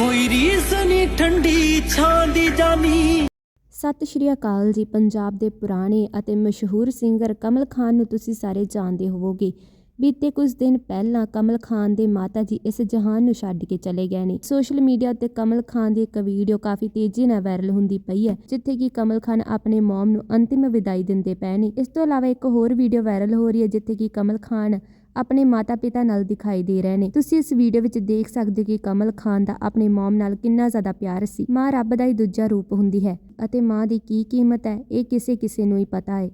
ਕੋਈ ਰੀਸ ਨਹੀਂ, ਠੰਡੀ ਛਾਂ ਦੀ ਜਾਨੀ ਸਤਿ ਸ਼੍ਰੀ ਅਕਾਲ ਜੀ। ਪੰਜਾਬ ਦੇ ਪੁਰਾਣੇ ਅਤੇ ਮਸ਼ਹੂਰ ਸਿੰਗਰ ਕਮਲ ਖਾਨ ਨੂੰ ਤੁਸੀਂ ਸਾਰੇ ਜਾਣਦੇ ਹੋਵੋਗੇ। ਬੀਤੇ ਕੁਝ ਦਿਨ ਪਹਿਲਾਂ ਕਮਲ ਖਾਨ ਦੇ ਮਾਤਾ ਜੀ ਇਸ ਜਹਾਨ ਨੂੰ ਛੱਡ ਕੇ ਚਲੇ ਗਏ ਨੇ। ਸੋਸ਼ਲ ਮੀਡੀਆ ਉੱਤੇ ਕਮਲ ਖਾਨ ਦੀ ਇੱਕ ਵੀਡੀਓ ਕਾਫੀ ਤੇਜ਼ੀ ਨਾਲ ਵਾਇਰਲ ਹੁੰਦੀ ਪਈ ਹੈ, ਜਿੱਥੇ ਕਿ ਕਮਲ ਖਾਨ ਆਪਣੇ ਮਮ ਨੂੰ ਅੰਤਿਮ ਵਿਦਾਈ ਦਿੰਦੇ ਪਏ ਨੇ। ਇਸ ਤੋਂ ਇਲਾਵਾ ਇੱਕ ਹੋਰ ਵੀਡੀਓ ਵਾਇਰਲ ਹੋ ਰਹੀ ਹੈ, ਜਿੱਥੇ ਕਿ ਕਮਲ ਖਾਨ ਆਪਣੇ ਮਾਤਾ-ਪਿਤਾ ਨਾਲ ਦਿਖਾਈ ਦੇ ਰਹੇ ਨੇ। ਤੁਸੀਂ ਇਸ ਵੀਡੀਓ ਵਿੱਚ ਦੇਖ ਸਕਦੇ ਹੋ ਕਿ ਕਮਲ ਖਾਨ ਦਾ ਆਪਣੇ ਮਮ ਨਾਲ ਕਿੰਨਾ ਜ਼ਿਆਦਾ ਪਿਆਰ ਸੀ। ਮਾਂ ਰੱਬ ਦਾ ਹੀ ਦੂਜਾ ਰੂਪ ਹੁੰਦੀ ਹੈ ਅਤੇ ਮਾਂ ਦੀ ਕੀ ਕੀਮਤ ਹੈ, ਇਹ ਕਿਸੇ ਕਿਸੇ ਨੂੰ ਹੀ ਪਤਾ ਹੈ।